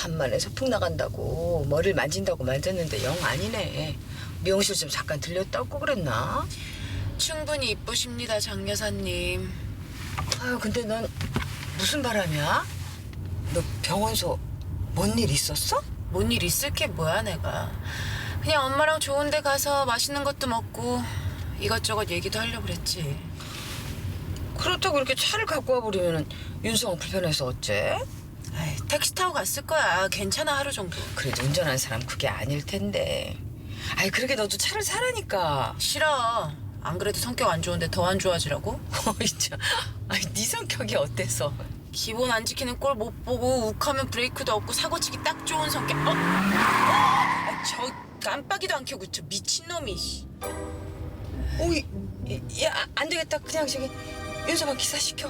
간만에 소풍 나간다고 머리를 만진다고 만졌는데 영 아니네. 미용실 좀 잠깐 들렸다 고 그랬나? 충분히 이쁘십니다, 장 여사님. 아유 근데 넌 무슨 바람이야? 너 병원서 뭔 일 있었어? 뭔 일 있을 게 뭐야, 내가. 그냥 엄마랑 좋은 데 가서 맛있는 것도 먹고 이것저것 얘기도 하려고 그랬지. 그렇다고 이렇게 차를 갖고 와버리면 윤성은 불편해서 어째? 아이, 택시 타고 갔을 거야. 괜찮아, 하루 정도. 그래도 운전하는 사람 그게 아닐 텐데. 아이 그러게 너도 차를 사라니까. 싫어. 안 그래도 성격 안 좋은데 더 안 좋아지라고? 어이 참. 아이 네 성격이 어때서? 기본 안 지키는 꼴 못 보고 욱하면 브레이크도 없고 사고치기 딱 좋은 성격. 어? 어? 아, 저 깜빡이도 안 켜고 저 미친놈이. 씨. 오이 야 안 되겠다. 그냥 저기 윤서방 기사 시켜.